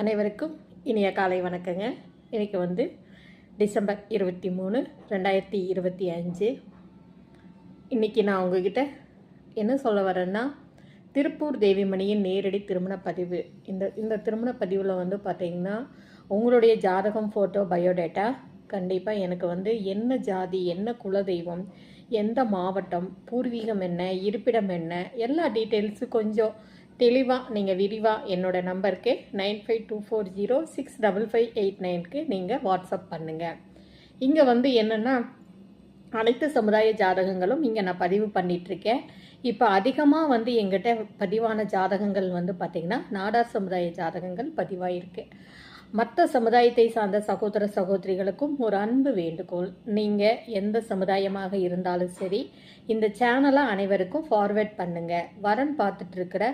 அனைவருக்கும் இனிய காலை வணக்கங்க. இன்றைக்கி வந்து டிசம்பர் இருபத்தி மூணு ரெண்டாயிரத்தி இருபத்தி அஞ்சு. இன்றைக்கி நான் உங்ககிட்ட என்ன சொல்ல வரேன்னா திருப்பூர் தேவிமணியின் நேரடி திருமண பதிவு. இந்த இந்த திருமண பதிவில் வந்து பார்த்திங்கன்னா உங்களுடைய ஜாதகம் ஃபோட்டோ பயோடேட்டா கண்டிப்பாக எனக்கு வந்து என்ன ஜாதி என்ன குலதெய்வம் எந்த மாவட்டம் பூர்வீகம் என்ன இருப்பிடம் என்ன எல்லா டீட்டெயில்ஸும் கொஞ்சம் தெளிவாக நீங்கள் விரிவாக என்னோட நம்பருக்கு nine five two four zero six double five eight நைனுக்கு நீங்கள் வாட்ஸ்அப் பண்ணுங்கள் இங்கே வந்து என்னென்னா அனைத்து சமுதாய ஜாதகங்களும் இங்கே நான் பதிவு பண்ணிகிட்ருக்கேன் இப்போ அதிகமாக வந்து எங்கிட்ட பதிவான ஜாதகங்கள் வந்து பார்த்திங்கன்னா நாடார் சமுதாய ஜாதகங்கள் பதிவாயிருக்கு. மற்ற சமுதாயத்தை சார்ந்த சகோதர சகோதரிகளுக்கும் ஒரு அன்பு வேண்டுகோள். நீங்கள் எந்த சமுதாயமாக இருந்தாலும் சரி இந்த சேனலை அனைவருக்கும் ஃபார்வேர்ட் பண்ணுங்கள் வரன் பார்த்துட்டு இருக்கிற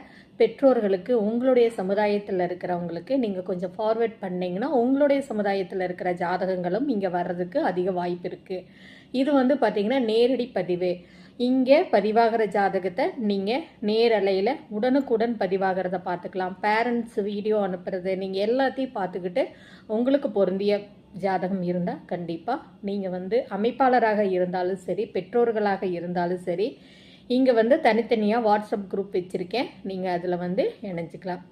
பெற்றோர்களுக்கு உங்களுடைய சமுதாயத்தில் இருக்கிறவங்களுக்கு நீங்கள் கொஞ்சம் ஃபார்வேர்ட் பண்ணிங்கன்னா உங்களுடைய சமுதாயத்தில் இருக்கிற ஜாதகங்களும் இங்கே வர்றதுக்கு அதிக வாய்ப்பு இருக்குது இது வந்து பார்த்திங்கன்னா நேரடி பதிவு. இங்கே பதிவாகிற ஜாதகத்தை நீங்கள் நேரலையில் உடனுக்குடன் பதிவாகிறத பார்த்துக்கலாம். பேரண்ட்ஸ் வீடியோ அனுப்புறது நீங்கள் எல்லாத்தையும் பார்த்துக்கிட்டு உங்களுக்கு பொருந்திய ஜாதகம் இருந்தால் கண்டிப்பாக நீங்கள் வந்து அமைப்பாளராக இருந்தாலும் சரி பெற்றோர்களாக இருந்தாலும் சரி இங்கே வந்து தனித்தனியாக வாட்ஸ்அப் குரூப் வச்சுருக்கேன். நீங்கள் அதில் வந்து இணைஞ்சிக்கலாம்.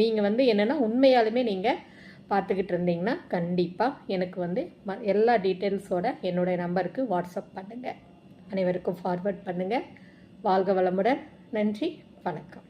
நீங்கள் வந்து என்னென்னா உண்மையாலுமே நீங்கள் பார்த்துக்கிட்டு இருந்தீங்கன்னா கண்டிப்பாக எனக்கு வந்து ம எல்லா டீட்டெயில்ஸோட என்னுடைய நம்பருக்கு வாட்ஸ்அப் பண்ணுங்கள் அனைவருக்கும் ஃபார்வர்ட் பண்ணுங்கள் வாழ்க வளமுடன். நன்றி. வணக்கம்.